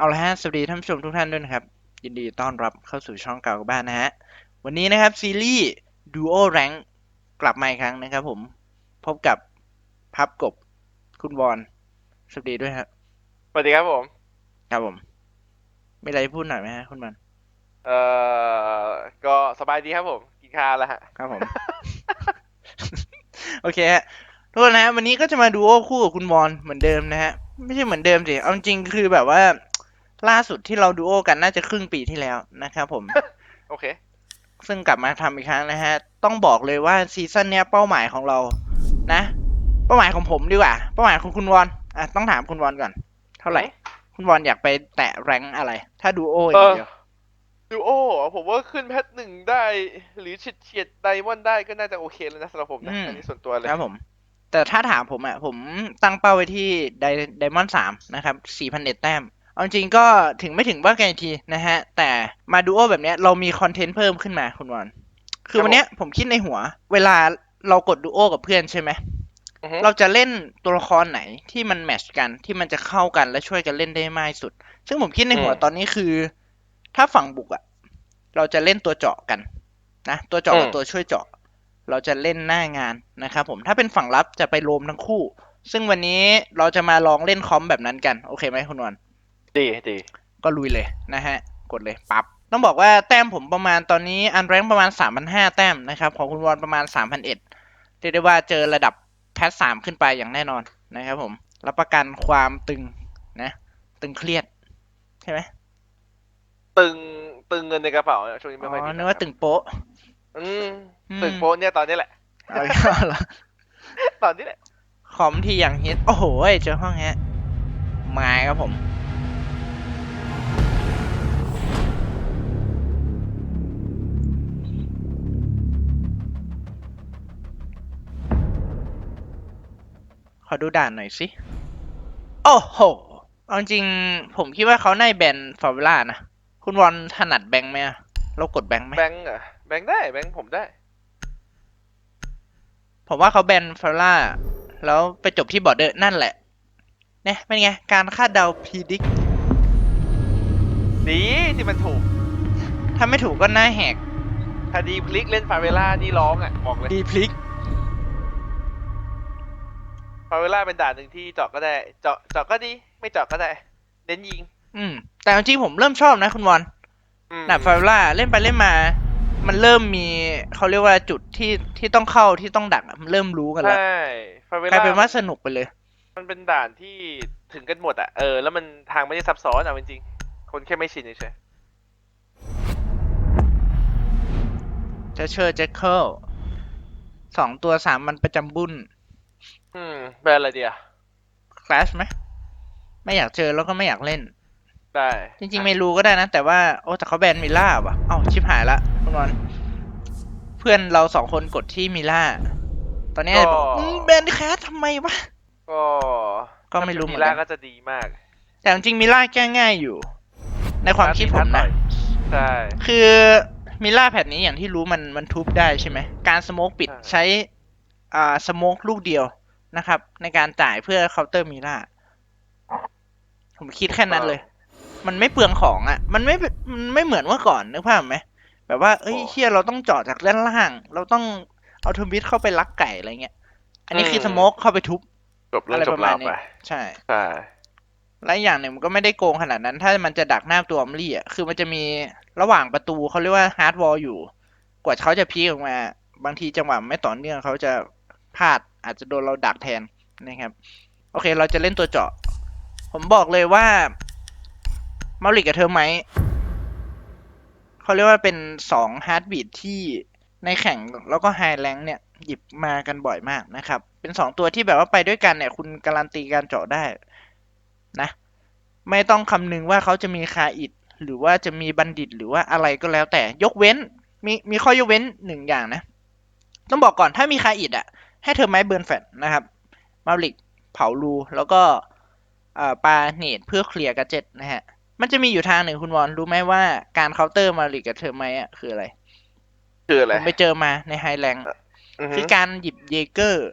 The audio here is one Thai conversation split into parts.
เอาละฮะ สวัสดีท่านผู้ชมทุกท่านด้วยนะครับ ยินดีต้อนรับเข้าสู่ช่องเก่ากับบ้านนะฮะ วันนี้นะครับ ซีรีส์ Duo Rank กลับมาอีกครั้งนะครับผม พบกับพับกบคุณวอนสวัสดีด้วยครับ สวัสดีครับผม ครับผมมีอะไรพูดหน่อยไหมฮะคุณบอลเอ่อ ก็สบายดีครับผม กินข้าวแล้วฮะ ครับผม โอเคฮะทุกคนนะฮะวันนี้ก็จะมาดูโอคู่กับคุณวอนเหมือนเดิมนะฮะ ไม่ใช่เหมือนเดิมสิ เอาจริงๆคือแบบว่า ล่าสุดที่เราดูโอกันน่าจะครึ่งปีที่แล้วนะครับผม โอเค ซึ่งกลับมาทำอีกครั้งนะฮะ ต้องบอกเลยว่าซีซั่นเนี้ยเป้าหมายของเรา นะ เป้าหมายของผมดีกว่า เป้าหมายของคุณวอน อะ ต้องถามคุณวอนก่อน เท่าไหร่ คุณวอนอยากไปแตะแรงค์อะไร ถ้าดูโออย่างเดียวดูโอผมว่าขึ้นแพทหนึ่งได้ หรือเฉียดเฉียดไดมอนด์ได้ก็น่าจะโอเคแล้วนะสำหรับผมนะอืมอันนี้ส่วนตัวเลยครับผม แต่ถ้าถามผมอะผมตั้งเป้าไว้ที่ไดไดมอนด์สามนะครับสี่พันเอ็ดแต้ม เอาจริงก็ถึงไม่ถึงว่าไกลทีนะฮะ แต่มาดูโอแบบเนี้ยเรามีคอนเทนต์เพิ่มขึ้นมาคุณวอนคือวันเนี้ยผมคิดในหัว เวลาเรากดดูโอกับเพื่อนใช่ไหมอือฮึเราจะเล่นตัวละครไหนที่มันแมทช์กันที่มันจะเข้ากันและช่วยกันเล่นได้มากที่สุด ซึ่งผมคิดในหัวตอนนี้คือ ถ้าฝั่งบุกอะเราจะเล่นตัวเจาะกันนะตัวเจาะกับตัวช่วยเจาะ เราจะเล่นหน้างานนะครับผมถ้าเป็นฝั่งรับจะไปโรมทั้งคู่ ซึ่งวันนี้เราจะมาลองเล่นคอมแบบนั้นกัน โอเคไหมคุณวัน ดีดีก็ลุยเลยนะฮะ กดเลยปับ๊บต้องบอกว่าแต้มผมประมาณตอนนี้อันแรงประมาณ 3,500 แต้มนะครับ ของคุณวอนประมาณ 3,001เรียกได้ว่าเจอระดับแพทสามขึ้นไปอย่างแน่นอนนะครับผม รับประกันความตึงนะ ตึงเครียด ใช่ไหมตึงตึงเงินในกระเป๋าเนี่ยช่วงนี้อ๋ไม่ค่อยอมีนึกว่าตึงโป๊ะ อืมอืม ตึงโป๊ะเนี่ยตอนนี้แหละ เอาอีกแล้วเหรอตอนนี้แหละ คอมที่อย่างฮิตโอ้โหเจอห้องฮะมาครับผม ขอดูด่านหน่อยสิ โอ้โหเอาจริงๆผมคิดว่าเขาในแบนฟอร์เวล่านะ คุณวอนถนัดแบงค์ไหมอะเรากดแบงค์ไหม แบงค์เหรอะแบงค์ได้แบงค์ผมได้ ผมว่าเขาแบนฟอร์ล่า แล้วไปจบที่บอร์เดอร์นั่นแหละ เนี่ยเป็นไง การคาดเดาพีดิกดีที่มันถูก ถ้าไม่ถูกก็หน้าแหกถ้าดีพลิกเล่นฟาเวล่านี่ร้องอะ บอกเลย ดีพลิก ฟาเวล่าเป็นด่านหนึ่งที่เจาะก็ได้ เจาะเจาะก็ดี ไม่เจาะก็ได้ เน้นยิง อืม แต่จริงๆผมเริ่มชอบนะคุณวอนอืมหนับฟาร่าเล่นไปเล่นมา มันเริ่มมีเขาเรียกว่าจุดที่ที่ต้องเข้าที่ต้องดักอะมันเริ่มรู้กันแล้วใช่ฟาเวกลายล่าเป็นว่าสนุกไปเลย มันเป็นด่านที่ถึงกันหมดอะเออแล้วมันทางไม่ได้ซับซ้อนอะจริงๆคนแค่ไม่ชินเฉยจะเชอร์เจคเคิลสองตัวสามมันประจำบุญๆ อืมเป็นอะไรเดียคลาสไหมไม่อยากเจอแล้วก็ไม่อยากเล่น ได้จริงๆไม่รู้ก็ได้นะ แต่ว่าโอ้แต่เขาแบนมิล่าว่ะเอ้าชิบหายละคุณวอน เพื่อนเราสองคนกดที่มิล่าตอนนี้อาจจะบอกอืมแบนแคสทำไมวะก็ก็ไม่รู้เหมือนล่ากันก็จะดีมาก แต่จริงๆมิล่าแก้ง่ายอยู่ ในความคิดผมนะใช่คือมิล่าแพทนี้อย่างที่รู้มันมันทุบได้ใช่ไหมการสโมกปิดใช่ใช้อ่าสโมกลูกเดียว นะครับ ในการจ่ายเพื่อเคาน์เตอร์มิล่าผมคิดแค่นั้นเลย มันไม่เปลืองของอะ่ะ มันไม่มันไม่เหมือนเมื่อก่อนนึกภาพไหมแบบว่าเอ้ยเฮียเราต้องเจาะจากด้านล่าง เราต้องเอาทวิตเข้าไปลักไก่อะไรเงี้ย อันนี้คือสโมกเข้าไปทุบจบเรื่ออะไรงจปบระมาณราวนี้ไปใช่ใช่และอีกอย่างหนึ่งมันก็ไม่ได้โกงขนาดนั้น ถ้ามันจะดักหน้าตัวอัมลี่อะคือมันจะมีระหว่างประตูเขาเรียกว่าฮาร์ดวอลอยู่ กว่าเขาจะพีคออกมา บางทีจังหวะไม่ต่อเนื่องเขาจะพลาด อาจจะโดนเราดักแทนนะครับ โอเคเราจะเล่นตัวเจาะ ผมบอกเลยว่ามาริกกับเธอไหมเขาเรียกว่าเป็นสองฮาร์ดบีทที่ในแข่งแล้วก็ไฮแรงเนี่ย หยิบมากันบ่อยมากนะครับ เป็นสองตัวที่แบบว่าไปด้วยกันเนี่ย คุณการันตีการเจาะได้นะ ไม่ต้องคำนึงว่าเขาจะมีคาอิดหรือว่าจะมีบัณฑิตหรือว่าอะไรก็แล้วแต่ยกเว้น มีมีข้อยกเว้นหนึ่งอย่างนะ ต้องบอกก่อนถ้ามีคาอิดอะ ให้เธอไม้เบิร์นแฟตนะครับมาริกเผารูแล้วก็อ่าปาเนตเพื่อเคลียร์กัจเจ็ตนะฮะ มันจะมีอยู่ทางหนึ่งคุณวอนรู้ไหมว่าการเคาน์เตอร์มาริกกับเธอไหมอะคืออะไร คืออะไรผมไปเจอมาในไฮแลงอือฮึคือการหยิบเยเกอร์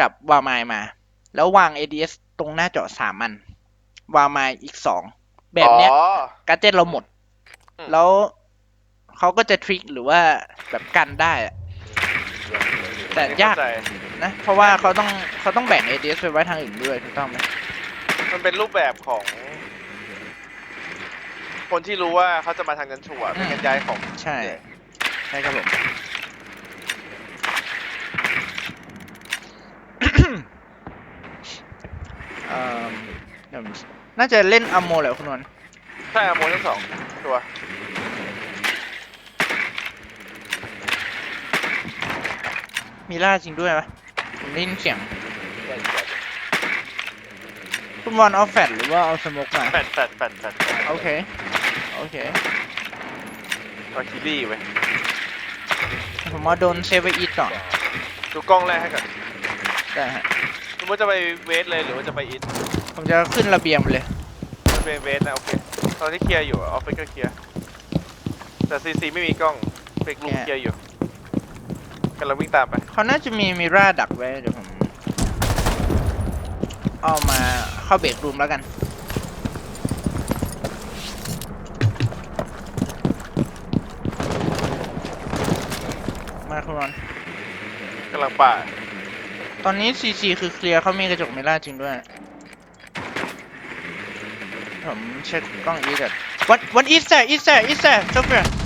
กับวามายมา แล้ววาง ADS ตรงหน้าเจาะสามอัน วามายอีกสองแบบเนี้ยอ๋อการเจ็ตเราหมดอืมแล้วเขาก็จะทริคหรือว่าแบบกันได้อะ แต่ยาก เข้ใจนะ เพราะว่าเขาต้องเขาต้องแบ่ง ADS ไปไว้ทางอื่นด้วยถูกต้องไหมมันเป็นรูปแบบของ คนที่รู้ว่าเขาจะมาทางนั้นชัวร์เป็นการย้ายของ ใช่ ใช่ครับผม เอ่อเดี๋ยวผมน่าจะเล่นอัมโมแหละคุณนนท์ใช่อะโมทั้งสองตัว มีล่าจริงด้วยปะผมได้ยินเสียงคุณบอลเอาแฟดหรือว่าเอาสโมกมาแฟดแฟดแฟดแฟดโอเค โอเคเอาคิรี่ไว้ผมมาโดนเซฟไวอีทก่อนดูกล้องแรกให้ก่อนได้ฮะคุณว่าจะไปเวทเลยหรือว่าจะไปอินผมจะขึ้นระเบียงไปเลยมันเป็นเวทนะโอเคตอนที่เคลียร์อยู่ออฟฟิศก็เคลียร์แต่ซีซีไม่มีกล้องเฟกลูกแกะเคลียร์อยู่ กันเราวิ่งตามไปเขาน่าจะมีมิราดักไว้เดี๋ยวผมเอามาเข้าเบรกรูมแล้วกัน มาคุณบอลกำลังป่าตอนนี้ CC คือเคลียร์เขามีกระจกมิราจริงด้วย ผมเช็คกล้องอีก่อน What What is that is that is that Sophia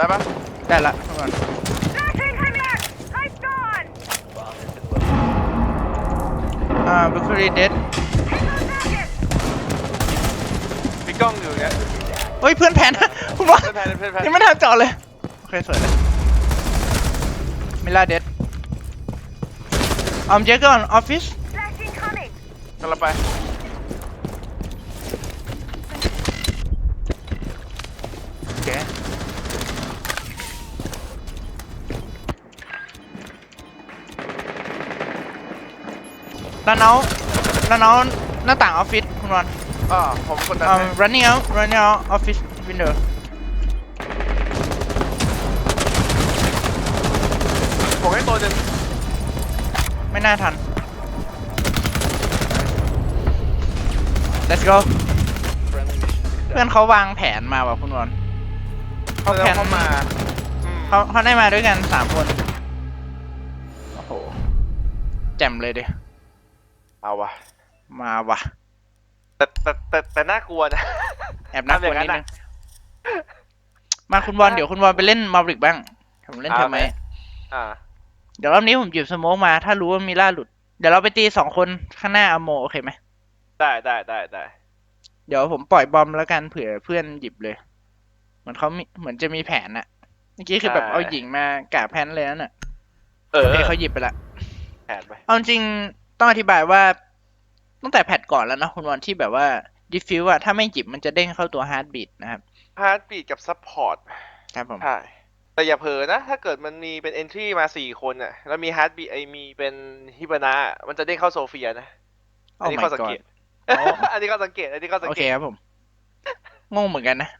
ได้ปะได้ละทุกคน Flashing grenade! Lights gone! อ่า Bakery Dead Hang on target! มีกล้องอยู่เนี่ยเฮ้ยเพื่อนแผน คุณบอลเพื่อนแพนเพื่อนแพนยังไม่ทันจอดเลย โอเค สวยเลยมิลาเดดออมเจเกอร์ออฟฟิศ Flashing coming! กำลังไป แล้วน้องแล้วน้องหน้าต่างออฟฟิศคุณบอลอ่าผมกดดัน um ให้ running out running out office window บอกให้ตัวหนึ่งไม่น่าทัน let's go เพื่อนเขาวางแผนมาว่ะคุณบอลเขาแล้วแผน เขามาอืมเขาเขาได้มาด้วยกันสามคน โอ้โห แจ่มเลยดิ เอาวะมาว่ะแต่แต่แต่แต่น่ากลัวนะ แอบน่ากลัวทำอย่างนั้นิดนนึน่ะงมาคุณบอลเดี๋ยวคุณบอลไปเล่นมาริกบ้างผมเล่นเอาเทอร์ไหมไหมอ่า เดี๋ยวรอบนี้ผมหยิบสโมกมา ถ้ารู้ว่ามีล่าหลุด เดี๋ยวเราไปตีสองคนข้างหน้าอโมโอเคไหมได้ได้ได้ได้เดี๋ยวผมปล่อยบอมแล้วกันเผื่อเพื่อนหยิบเลย เหมือนเขามีเหมือนจะมีแผนน่ะเมื่อกี้คือแบบเอาหญิงมากะแพนเลยนั่นน่ะเอโออเคเขาหยิบไปละแผนไปเอาจริงๆ ต้องอธิบายว่าตั้งแต่แพทก่อนแล้วนะคุณวอนที่แบบว่าดิฟิวอะถ้าไม่หยิบมันจะเด้งเข้าตัวฮาร์ดบีทนะครับฮาร์ดบีดกับซัพพอร์ตครับผมใช่แต่อย่าเผลอนะ ถ้าเกิดมันมีเป็น entry มาสี่คนอะแล้วมีฮาร์ดบีไอมีเป็นฮิบานะ มันจะเด้งเข้าโซเฟียนะ อันนี้ Oh ข้อ my สังเก god ตโอ้อันนี้ข้อสังเกต อันนี้ข้อสังโอเกเคตครับผม งงเหมือนกันนะ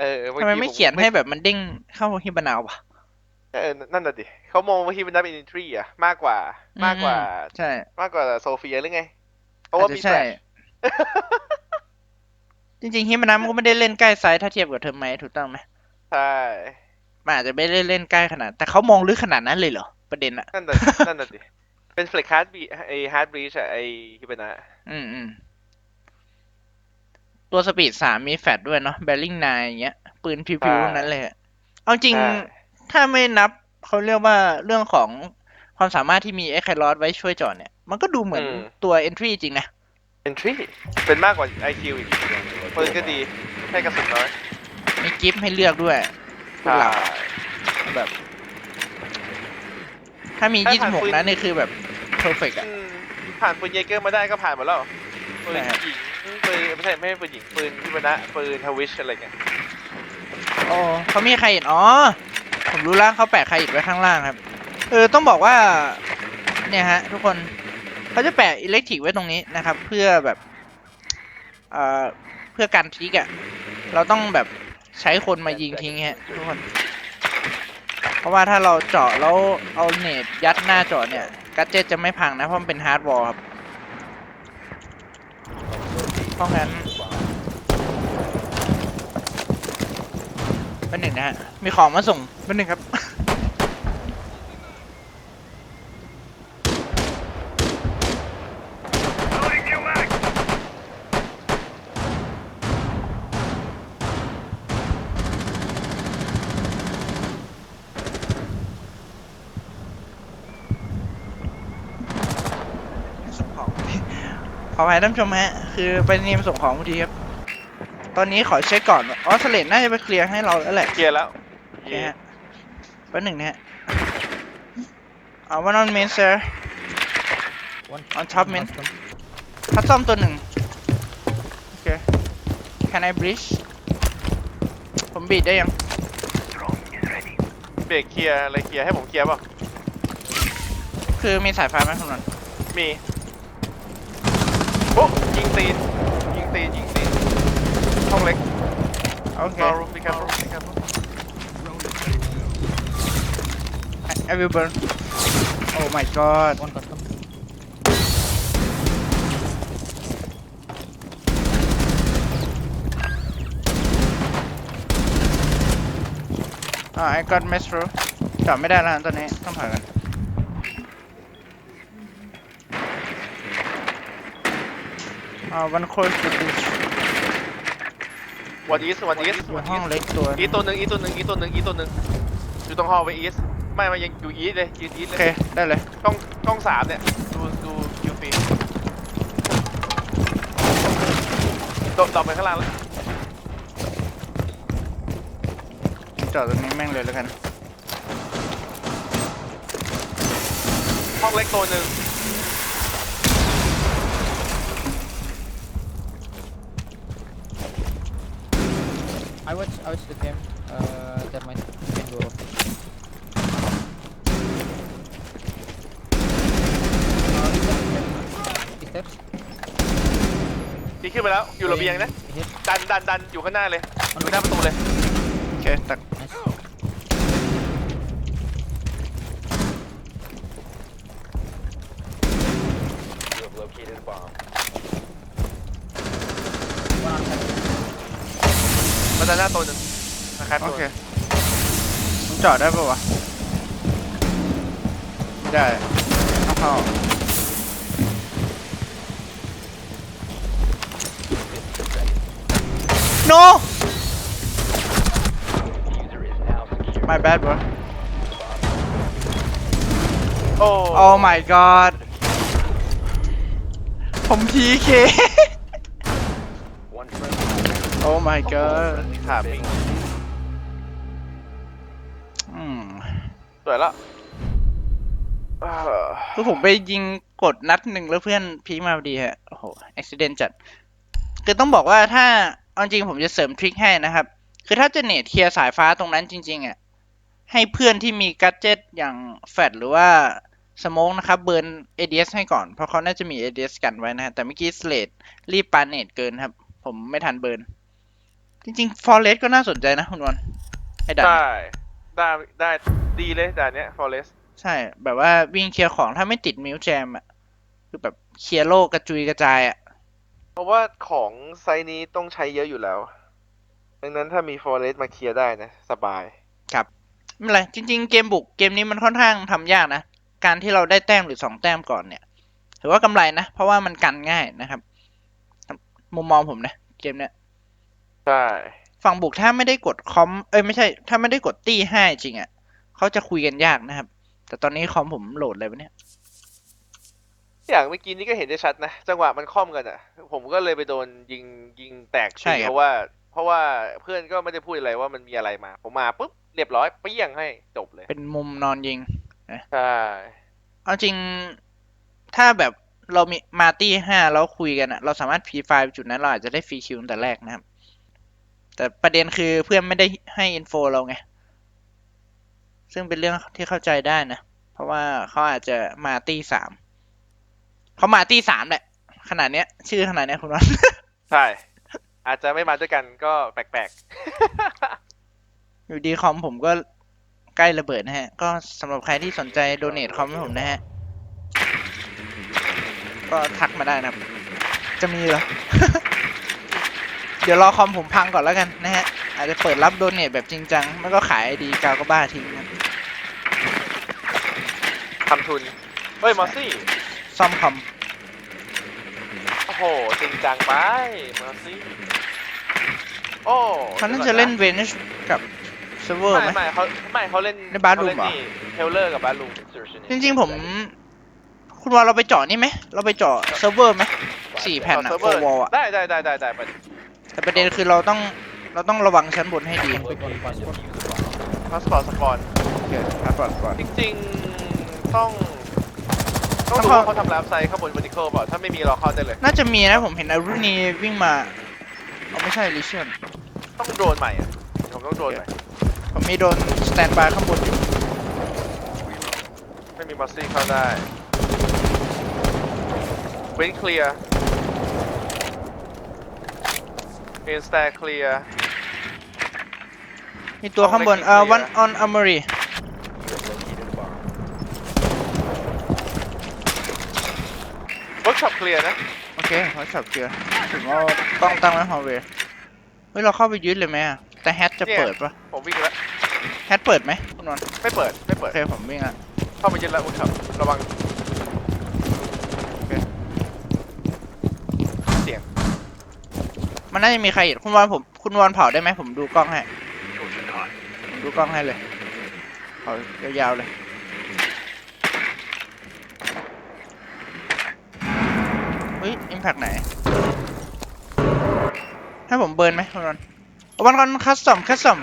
เออเอทำไมกี้ไม่ผเขียนไม่ให้แบบมันเด้งเข้าฮิบานาวะ เออนั่นน่ะดิเขามองว่าฮิบานะเป็น entry อะมากกว่ามากกว่า ใช่ มากกว่าโซเฟียหรือไง เพราะว่าอจมีจะแฟลใช่ชจริงๆฮิบานาวมันก็ไม่ได้เล่นใกล้ไซส์ถ้าเทียบกับเทอร์ไมถูกต้องไหมใช่มันอาจจะไม่ได้เล่นใกล้ขนาด แต่เขามองลึกขนาดนั้นเลยเหรอ ประเด็นอะนั่นน่ะนั่นน่ะดิเป็นเฟล็กฮาร์ดบีไอฮาร์ดบรีชอะไอฮิบานะอืมอืมตัวสปีดสามมีแฟดด้วยเนาะแบลลิงนายอย่างเงี้ย ปืนพิวๆทั้งนั้นเลยอะเอาจริงใช่ ถ้าไม่นับเขาเรียกว่าเรื่องของความสามารถที่มีเอ็กไคลอสไว้ช่วยจอดเนี่ย มันก็ดูเหมือนตัว entry จริงนะ entry เป็นมากกว่า IQ อีกปืนก็ดีให้กระสุนน้อยมีกิฟต์ให้เลือกด้วยพวกใช่เรา แบบ ถ้ามีถ้าผ่านปืน26 นั้นนี่คือแบบ perfect อะ อืมผ่านปืนเยเกอร์มาได้ก็ผ่านหมดแล้วปืนใช่ครับหญิงปืนไม่ใช่ไม่ใช่ปืนหญิงปืนพิบนะปืนทวิชอะไรเงี้ย อ๋อเขามีใครเห็น อ๋อ ผมรู้แล้วเขาแปะใครอีกไว้ข้างล่างครับ เออต้องบอกว่า เนี่ยฮะ ทุกคนเขาจะแปะอิเล็กทริกไว้ตรงนี้นะครับ เพื่อแบบเอ่อเพื่อการทิกอะเราต้องแบบใช้คนมายิงทิ้งฮะทุกคน เพราะว่าถ้าเราเจาะแล้วเอาเนตยัดหน้าเจาะเนี่ยกัจเจตจะไม่พังนะเพราะมันเป็นฮาร์ดวอลครับเพราะงั้น เป็นหนึ่งนะฮะ มีของมาส่งเป็นหนึ่งครับ ส่งของ ขออภัยท่านผู้ชมฮะ คือไปนี่มาส่งของพอดีครับ ตอนนี้ขอเช็คก่อนอ๋อสเลดน่าจะไปเคลียร์ให้เราแล้วแหละเคลียร์แล้วโอเคฮะแป๊บหนึ่งนะฮะเอาวันออนเมนเซอร์ One On top, man. custom. คัดซ่อมตัวหนึ่งโอเค can I breach ผมบีดได้ยัง เบรกเคลียร์อะไรเคลียร์ให้ผมเคลียร์เปล่ะ คือมีสายไฟไหมคุณนนท์มี โอ้ยิงตีนยิงตีนยิงตีน ห้องเล็ก โอเค รอรูมีการรูมีการรู I will burn oh my god One custom. อ่า I got mess through จอดไม่ได้แล้วตอนนี้ต้องผ่านกันอ่า one close to this วันอีสวันอีสอยู่วันห้อีองสเล็กตัวอีตัวหนึ่งอีตัวหนึ่งอีตัวหนึ่งอีตัวหนึ่งอยู่ตรงฮอลไปอีสไม่ไม่ยังอยู่อีสเลยยืนอีสโอเลเค ยได้เลย กล้องกล้องสามเนี่ยดูดูคิวฟีโดดดรอปไปข้างล่างแล้วจอดตรงนี้แม่งเลยแล้วกัน ห้องเล็กตัวหนึ่ง I watch I watch the game. Uh, that might can go. Uh, steps. ดีขึ้นไปแล้ว อยู่ระเบียงนะ Hit. ดันดันดันอยู่ข้างหน้าเลย อยู่หน้าประตูเลย โอเคตัก Nice. มันจะหน้าตัวหนึ่งนะ ครับโอตัวเคมึงจอดได้ปะวะ ไม่ได้ต้องเข้า no my bad bro โอ้ oh my god ผม PK oh my god ขาด วยละเอ่อคือผมไปยิงกดนัดหนึ่งแล้วเพื่อนพีคมาพอดีฮะ โอ้โหอุบิเหตุจัด คือต้องบอกว่าถ้าเอาจริงผมจะเสริมทริคให้นะครับ คือถ้าจะเนตเคลียร์สายฟ้าตรงนั้นจริง ๆ อะ ให้เพื่อนที่มีกัจเจตอย่างแฟดหรือว่าสโมกนะครับ เบิร์น ADS ให้ก่อน เพราะเขาน่าจะมี ADS กันไว้นะฮะ แต่เมื่อกี้สเลดรีบปาเนตเกินครับ ผมไม่ทันเบิร์น จริงๆฟอร์เรสก็น่าสนใจนะคุณวันไอ้ดันได้ ได้ได้ดีเลยด่านเนี้ยฟอเรสใช่ แบบว่าวิ่งเคลียร์ของถ้าไม่ติดมิวแจมอะ คือแบบเคลียร์โลกกระจุยกระจายอะ เพราะว่าของไซส์นี้ต้องใช้เยอะอยู่แล้ว ดังนั้นถ้ามีฟอเรสมาเคลียร์ได้นะสบายไม่เป็นไร จริง ๆ เกมบุกเกมนี้มันค่อนข้างทำยากนะ การที่เราได้แต้มหรือสองแต้มก่อนเนี่ย ถือว่ากำไรนะ เพราะว่ามันกันง่ายนะครับ มุมมองผมนะ เกมเนี้ย ใช่ ฝั่งบุกถ้าไม่ได้กดคอม เอ้ยไม่ใช่ ถ้าไม่ได้กดตี้ให้จริงอะ่ะเขาจะคุยกันยากนะครับ แต่ตอนนี้คอมผมโหลดเลยวะเนี่ย อย่างเมื่อกี้นี้ก็เห็นได้ชัดนะ จังหวะมันค่อมกันอะ ผมก็เลยไปโดนยิงยิงแตกใช่ครับ เพราะว่า เพราะว่าเพื่อนก็ไม่ได้พูดอะไรว่ามันมีอะไรมา ผมมาปุ๊บเรียบร้อยเปี้ยงให้จบเลยเป็นมุมนอนยิง ใช่เอาจริง ถ้าแบบเรามีมาตี้ห้าแล้วคุยกันอะเราสามารถ P5 จุดนั้นเราอาจจะได้ฟรีคิวตั้งแต่แรกนะครับ แต่ประเด็นคือเพื่อนไม่ได้ให้อินโฟเราไง ซึ่งเป็นเรื่องที่เข้าใจได้นะ เพราะว่าเขาอาจจะมาตี้สามเขามาตี้สามแหละขนาดเนี้ย ชื่อขนาดเนี้ยคุณว่าใช่ อาจจะไม่มาด้วยกันก็แปลกอยู่ดีคอมผมก็ใกล้ระเบิดนะฮะ ก็สำหรับใครที่สนใจโดเนทคอมให้ผมนะฮะ ก็ทักมาได้นะครับ จะมีเหรอเดี๋ยวรอคอมผมพังก่อนแล้วกันนะฮะ อาจจะเปิดรับโดเนทแบบจริงจังไม่ก็ขายไอดีกาวก็บ้าทิ้งนะๆทำทุน เฮ้ย มอสซี่ ซ่อมคอมโอ้โห จริงจังไป มอสซี่ โอ้เขาน่าจะเล่นเวนช์กับเซิร์ฟเวอร์ไหม ไม่ไม่เขาไม่เขาเล่นใน Bathroom ขล่นนี่เทเลอร์กับบารูมจริงๆผม คุณวอลเราไปเจาะนี่ไหม เราไปเจาะเซิร์ฟเวอร์ไหม สี่แผ่นอะเซิร์ฟโฟเวอร์วอลอะ ได้ได้ได้ได้ได้ไป แต่ประเด็นคือเราต้องเราต้องระวังชั้นบนให้ดี Quick one, passport. พาสปอร์ตสปอนโอเคครับก่อนก่อนจริงๆต้องต้องต้องดูเข้าว่าเขาทำแลบไซด์ข้างบน vertical เปล่าถ้าไม่มีเราเข้าได้เลย น่าจะมีนะผมเห็นอารุณีวิ่งมาเอาไม่ใช่ลิเชียนต้องโดนใหม่อะผมต้องโดนใหม่ผมมีโดนสแตนบายข้างบนอยู่ไม่มีมอสซี่เข้าได้เว้นเคลียร์ เอนสแตร์เคลียร์มีตัวข้างบนต้องเอ่อเล็กวันๆออนอมรีเวิร์กช็อปเคลียร์นะ โอเคเขาฉับเกียร์ถึงว่าต้องตั้งไว้ฮอลเวย์เฮ้ย เราเข้าไปยึดเลยไหมอะแต่แฮตจะเนี่ย เปิดปะผมวิ่งแล้ว แฮตเปิดไหมคุณนนท์ไม่เปิด ไม่โอเปิดเคผมวิ่งละเข้าไปยึดแล้วคุณครับระวัง เสียง มันน่าจะมีใครอีกคุณวอนผมคุณวอนเผาได้ไหมผมดูกล้องให้ผมดูกล้องให้เลยเผายาวๆเลยเฮ้ยอิมแพกไหน ให้ผมเบิร์นไหมคุณวันวันก่อนคัสตอมคัสตอม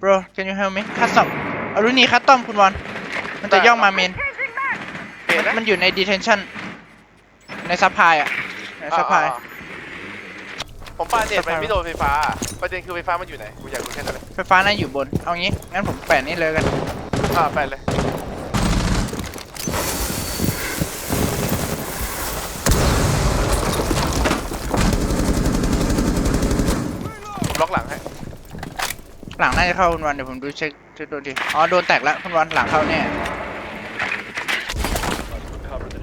bro can you help me คัสตอมอารุณีคัสตอมคุณวันมันจะย่องมาเมน Changing back. เปลี่ยนนะมันอยู่ใน detention ในซัพพลายอะในซัพพลายอ่าๆ ผมปาเน็ตไป Supply ไม่โดนไฟฟ้า ประเด็นคือไฟฟ้ามันอยู่ไหน กูอยากรู้แค่นั้นเลยไฟฟ้าน่าอยู่บน เอางี้ งั้นผมแปะนี่เลยกัน อ่าไปเลย ผมล็อกหลังให้ หลังน่าจะเข้าคุณวันเดี๋ยวผมดูเช็คเช็คดูดิ อ๋อโดนแตกแล้วคุณวันหลังเข้าแน่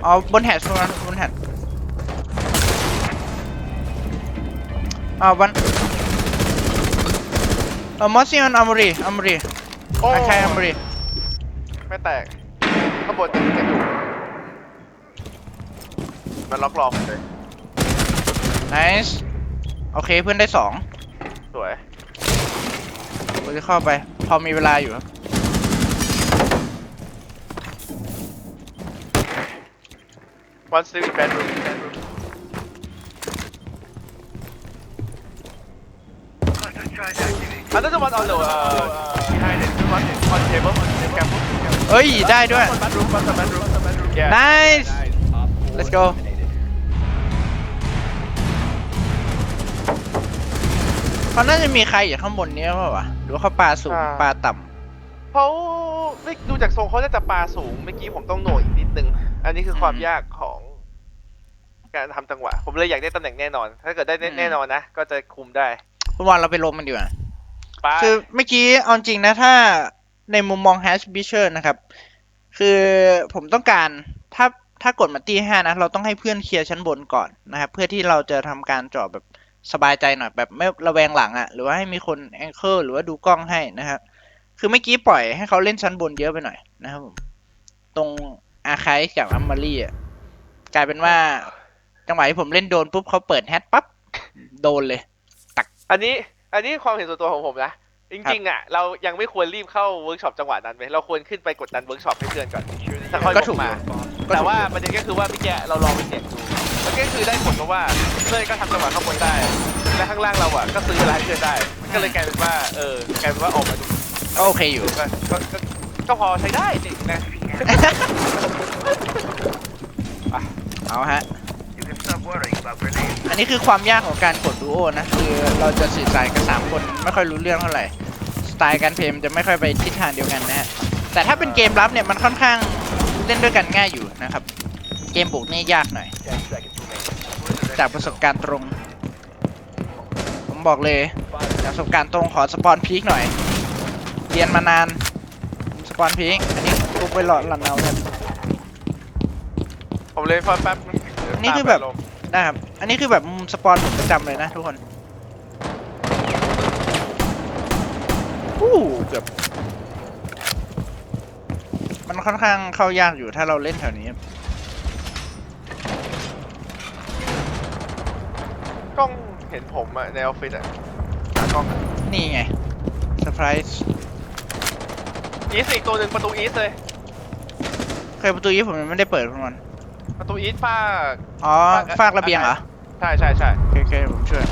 อ๋อบนแฮชคุณวันบนแฮช อ๋อวันเออมอสซิออนอัมรีอัมรีโอ้ไอแค่อัมรีไม่แตกข้างบนยังกันอยู่มันล็อกรอผมเลย nice โอเคเพื่อนได้สองสวย ผมจะเข้าไป พอมีเวลาอยู่ครับ one still in bedroom bedroom another one on the uh behind it one on table careful เอ้ย ได้ด้วย one bedroom one bedroom one bedroom yeah nice let's go เขาน่าจะมีใครอยู่ข้างบนนี้เปล่าวะหรือว่าเขาปลาสูงอ่า ปลาต่ำเขาไม่ดูจากทรงเขาน่าจะปลาสูง เมื่อกี้ผมต้องโหน่อยอีกนิดนึง อันนี้คือความอืมยากของ การทำจังหวะ ผมเลยอยากได้ตำแหน่งแน่นอน ถ้าเกิดได้แน่อืมแน่นอนนะ ก็จะคุมได้คุณวอนเราไปลงมันดีกว่า ไปคือเมื่อกี้เอาจริงนะถ้าในมุมมอง Hash b i s h e r นะครับ คือผมต้องการถ้าถ้ากดมาตีห้านะ เราต้องให้เพื่อนเคลียร์ชั้นบนก่อนนะครับ เพื่อที่เราจะทำการเจาะแบบสบายใจหน่อยแบบไม่ระแวงหลังอะ่ะ หรือว่าให้มีคนแองเกิลหรือว่าดูกล้องให้นะครับ คือเมื่อกี้ปล่อยให้เขาเล่นชั้นบนเยอะไปหน่อยนะครับผมตรงอาคายกับอัมมารีอะกลายเป็นว่าจังหวะที่ผมเล่นโดนปุ๊บเขาเปิดแฮตปั๊บโดนเลยอันนี้ อันนี้ความเห็นส่วนตัวของผมนะ จริงๆอะเรายังไม่ควรรีบเข้าเวิร์กช็อปจังหวะนั้นไหมเราควรขึ้นไปกดดันเวิร์กช็อปให้เพื่อนก่อนถ้าค่อยก็ลถูกงมาก็แต่ถูกว่าประเด็นก็คือว่าเมื่อกี้เราลองไปเสี่ยงดูมันก็คือได้ผลเพราะว่าเพื่อนก็ทำจังหวะข้างบนได้ และข้างล่างเราอะก็ซื้ออะไรให้เพื่อนได้ก็เลยกลายเป็นว่าเออกลายเป็นว่าออกมาดูก็โอเคอยู่ก็ก็ก็ก็พอใช้ได้จริงนะเอาฮะ อันนี้คือความยากของการกดดูโอนะ คือเราจะสื่อสารกับสามคนไม่ค่อยรู้เรื่องเท่าไหร่ สไตล์การเพลย์มันจะไม่ค่อยไปทิศทางเดียวกันนะฮะ แต่ถ้าเป็นเกมลับเนี่ยมันค่อนข้างเล่นด้วยกันง่ายอยู่นะครับ เกมบุกนี่ยากหน่อย จากประสบการณ์ตรง ผมผมบอกเลยจากประสบการณ์ตรงขอสปอนพีคหน่อย เรียนมานานสปอนพีคอันนี้กูไปหลอดหลันเอาเนี่ยผมเลยฟอนแป๊บนึงเดี๋ยวนี่คือแบบตาม ไปลงนะครับ อันนี้คือแบบมุมสปอนผมประจำเลยนะทุกคนอู้เกือบ มันค่อนข้างเข้ายากอยู่ถ้าเราเล่นแถวนี้ กล้องเห็นผมอะในออฟฟิศอะหากล้องนี่ไงเซอร์ไพรส์อีสอีกตัวหนึ่งประตูอีสเลย เคยประตูนี้ผมยังไม่ได้เปิดคุณวัน ประตูอีสฝ้าอ๋อฝากฟากระเบียงเหรอใช่ใช่ใช่โอเคโอเคผมช่วย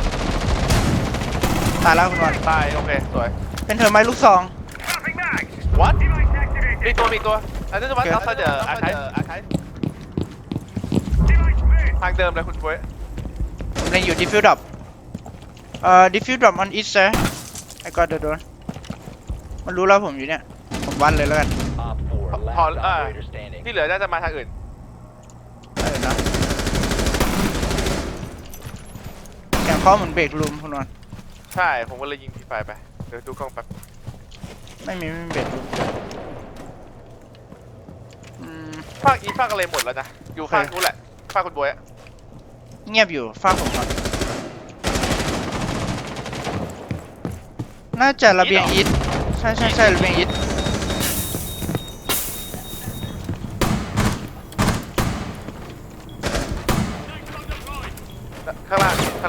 ตายแล้วคุณวันตายโอเคสวยเป็นเธอไหมลูกซอง Dropping mag. what Device activated. มีตัวมีตัวอันนี้วัดโอเคอัพเดอร์อาร์ไค Device moved. ทางเดิมเลยคุณปุ้ยผมเล่นอยู่ดิฟิวดับเอ่อดิฟิวดับ on east sir I got the drone มันรู้แล้วผมอยู่เนี่ยผมวัดเลยแล้วกัน Op 4, Paul, last ah. operator standing. ที่เหลือน่าจะมาทางอื่นเออนะแข่งข้อเหมือนเบรกลูมคุณวันใช่ ผมก็เลยยิงทีไฟไป เดี๋ยวดูกล้องแป๊บไม่มีไม่มีเบรกลูมอืม ภาคอีฟภาคอะไรหมดแล้วนะ อยู่ภาคนู้นแหละภาคคุณปุ้ยอะเงียบอยู่ฟากผมก่อนน่าจะระเบียงอีทใช่ใช่ใช่ระเบียงอีท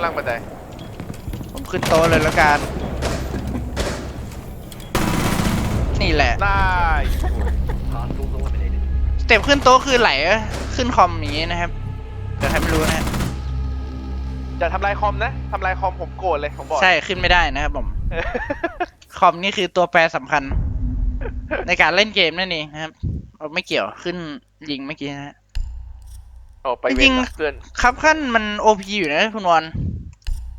างล่างข้างล่างบันไดผมขึ้นโต๊ะเลยแล้วกัน นี่แหละ ได้ Hostiles eliminated. สเต็ปขึ้นโต๊ะคือไหลขึ้นคอมอย่างนี้นะครับเดี๋ยวใครไม่รู้นะฮะอย่าทำลายคอมนะทำลายคอมผมโกรธเลยผมบอก ใช่ขึ้นไม่ได้นะครับผม คอมนี่คือตัวแปรสำคัญ ในการเล่นเกมนั่นเองนะครับเอาไม่เกี่ยวขึ้นยิงเมื่อกี้นะฮะโอ้ไปเวจรินงนะเพื่อน ครับขั้นมันโอพีอยู่นะคุณวอน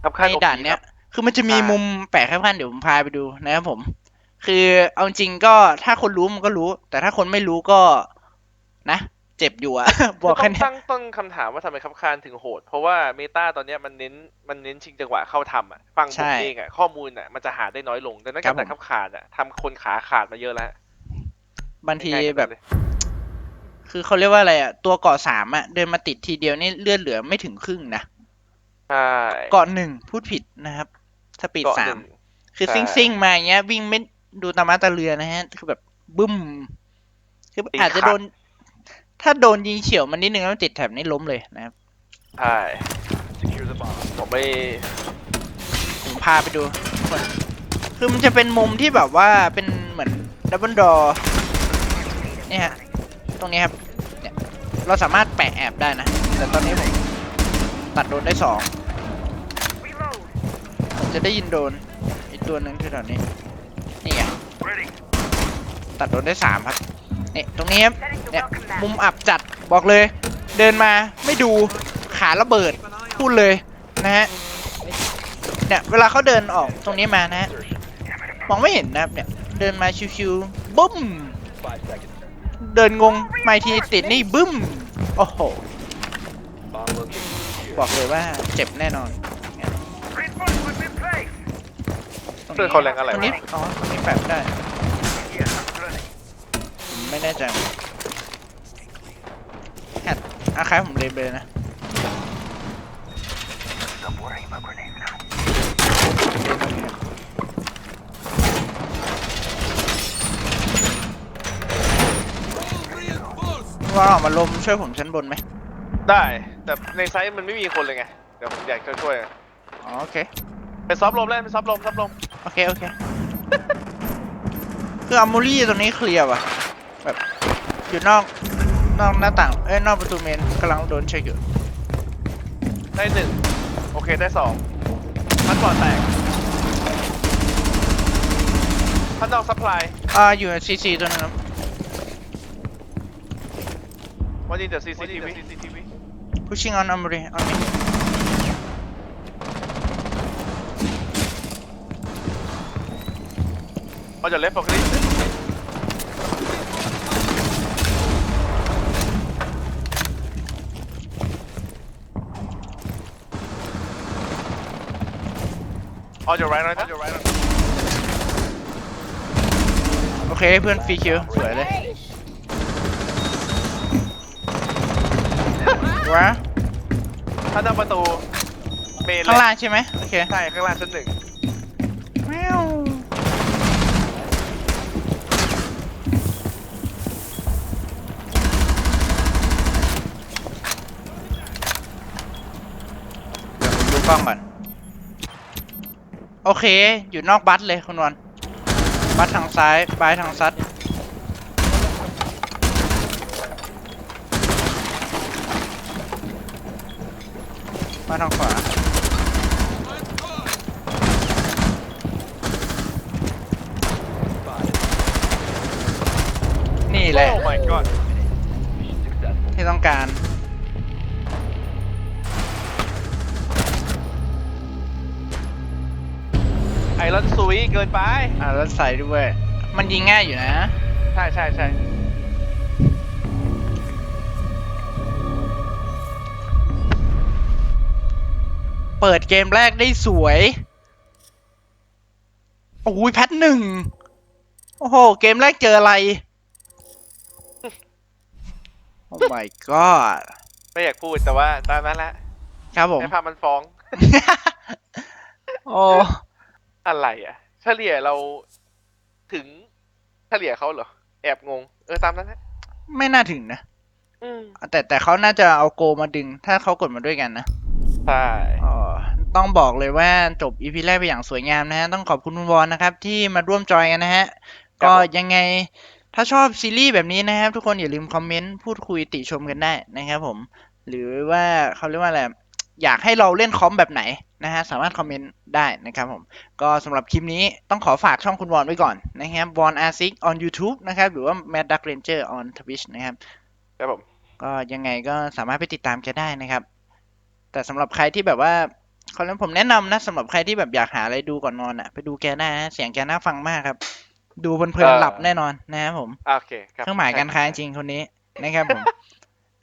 ครับขั้นในด่านเนี้ย คือมันจะมีใช่มุมแปลกครับขั้นเดี๋ยวผมพาไปดูนะครับผม คือเอาจริงก็ถ้าคนรู้มันก็รู้ แต่ถ้าคนไม่รู้ก็นะ เจ็บอยู่อะบอกต้แค่องนี้ตั้งต้นคำถามว่าทำไมคับคานถึงโหด เพราะว่าเมตาตอนเนี้ยมันเน้นมันเน้นชิงจังหวะเข้าทำอะฟังผมเองอะข้อมูลอะมันจะหาได้น้อยลงดังนั้นการแต่คับคานอะทำคนขาขาดมาเยอะแล้วบางทีง่ายๆแบบเลยคือเขาเรียกว่าอะไรอะตัวเกาะสามอะเดินมาติดทีเดียวนี่เลือดเหลือไม่ถึงครึ่งนะ ใช่เกาะหนึ่งพูดผิดนะครับ สปีดเกาะสาหนึ่มงคือใช่ซิ่งซิ่งๆมาอย่างเงี้ย วิ่งไม่ดูตามาตาเรือนะฮะ คือแบบบึ้ม คืออาจจะโดน ถ้าโดนยิงเฉียวมันนิดนึงแล้วมันติดแถบนี้ล้มเลยนะครับใช่ Secure the bomb. ผมไม่ผมพาไปดูคนคือมันจะเป็นมุมที่แบบว่าเป็นเหมือนดับเบิลดอเนี่ยฮะตรงนี้ครับ เนี่ย เราสามารถแปะแอบได้นะ แต่ตอนนี้ผมตัดโดนได้สอง Reload. ผม จะได้ยินโดน อีกตัวหนึ่งที่แถวนี้ นี่ไง Ready. ตัดโดนได้สามครับนี่ตรงนี้ครับ Setting the เนี่ย welcome มุ mat. มอับจัดบอกเลย เดินมาไม่ดูขาระเบิดพูดเลยนะฮะเนี่ยเวลาเขาเดินออกตรงนี้มานะฮะ Insertion. มองไม่เห็นนะครับเนี่ยเดินมาชิวๆบึ้ม Five seconds. เดินงงไม่ทีติดนี่บึ้มโอ้โห Bomb location secure. บอกเลยว่าเจ็บแน่นอน พื่อนเขาแรงอะไรตรงนี้วะอ๋อตรงนี้แปะไม่ได้ Yeah, I'm running. ผมไม่แน่ใจแฮดอาคายผมเลยไปเลยนะ Stop worrying about grenades now. ว่าออกมาลมช่วยผมชั้นบนไหมได้ แต่ในไซต์มันไม่มีคนเลยไง เดี๋ยวผมอยากจะช่วยอ๋อโอเคเป็นซอฟต์ลมเล่นเป็นซอฟต์ลมซอฟต์ลม โอเค โอเค คืออัมโมรี่ตรงนี้เคลียร์ว่ะ แบบอยู่นอก นอกหน้าต่าง เอ้ย นอกประตูเมนกำลังโดนเช็คอยู่ ได้หนึ่งโอเคได้สองพัดก่อนแตกพัดนอกซัพพลายอ่า อยู่ซีซีตัวนึงครับวันนี้เดี๋ยวซีซีทีวี pushing on armory on me เอาจะเล็บบอกนี่ on your right right now on your right โอเคเพื่อนฟรีคิวสวยเลย วะถ้าหน้าประตูเมนข้างล่างใช่ไหมโอเค ใช่ข้างล่างชั้นหนึ่ง แมว เดี๋ยวผมดูก ล้องก่อน โอเค อยู่นอกบัสเลยคุณวอนบัสทางซ้ายบายทางซัดบัสทางขวานี่แหละโอ้ my god Mission successful. ที่ต้องการ รอนซุยเกินไป อ่ารถใส่ด้วย มันยิงง่ายอยู่นะ ใช่ใช่ใช่เปิดเกมแรกได้สวย โอ้ยแพทหนึ่ง โอ้โห เกมแรกเจออะไร โอ้ my god ไม่อยากพูดแต่ว่าตามนั้นแหละครับผม ให้ภาพมันฟ้อง โอ้ อะไรอะ เฉลี่ยเราถึงเฉลี่ยเขาเหรอ แอบงง เออตามนั้นนะไม่น่าถึงนะอืมแต่แต่เขาน่าจะเอาโกมาดึง ถ้าเขากดมาด้วยกันนะ ใช่อ๋อต้องบอกเลยว่าจบอีพีแรกไปอย่างสวยงามนะฮะ ต้องขอบคุณคุณวอนนะครับ ที่มาร่วมจอยกันนะฮะ ก็ยังไงถ้าชอบซีรีส์แบบนี้นะครับ ทุกคนอย่าลืมคอมเมนต์ พูดคุยติชมกันได้นะครับผม หรือว่าเขาเรียกว่าอะไร อยากให้เราเล่นคอมแบบไหนนะฮะสามารถคอมเมนต์ได้นะครับผม ก็สำหรับคลิปนี้ต้องขอฝากช่องคุณวอนไว้ก่อนนะครับวอนอาซิก on YouTube นะครับ หรือว่า Mad Duck Ranger on Twitch นะครับ ครับผม ก็ยังไงก็สามารถไปติดตามแกได้นะครับ แต่สำหรับใครที่แบบว่าเขาเรียกผมแนะนำนะสำหรับใครที่แบบอยากหาอะไรดูก่อนนอนอะ ไปดูแกได้นะเสียงแกน่าฟังมากครับ ดูเพลินๆหลับแน่นอนนะครับผมอะโอเคครับเครื่องหมายการค้าจริงๆคนนี้นะครับผม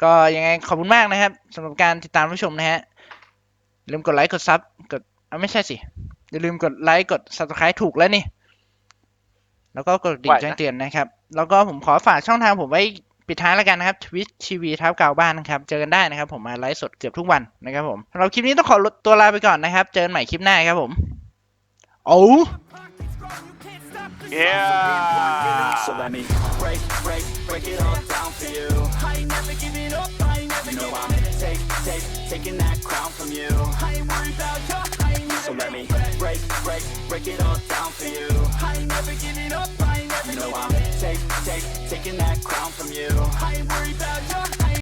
ก็ยังไงขอบคุณมากนะครับสำหรับการติดตามรับชมนะฮะอย่า ลืมกดไลค์กดซับกดเอาไม่ใช่สิ อย่าลืมกดไลค์กด subscribe ถูกแล้วนี่ แล้วก็กดดิ่งแจ้งเตือนนะครับ แล้วก็ผมขอฝากช่องทางผมไว้ปิดท้ายแล้วกันนะครับ Twitch TV ท้าเก่าบ้านนะครับ เจอกันได้นะครับ ผมมาไลฟ์สดเกือบทุกวันนะครับผมสำหรับคลิปนี้ต้องขอตัวลาไปก่อนนะครับ เจอกันใหม่คลิปหน้าครับผม โอ้เย้ So let me break, break, break it all down for you. Taking that crown from you. I ain't worried about you, I ain't So let me break, break, break it all down for you. I ain't never giving up, I ain't never you know I'm take, take, taking that crown from you. I ain't worried about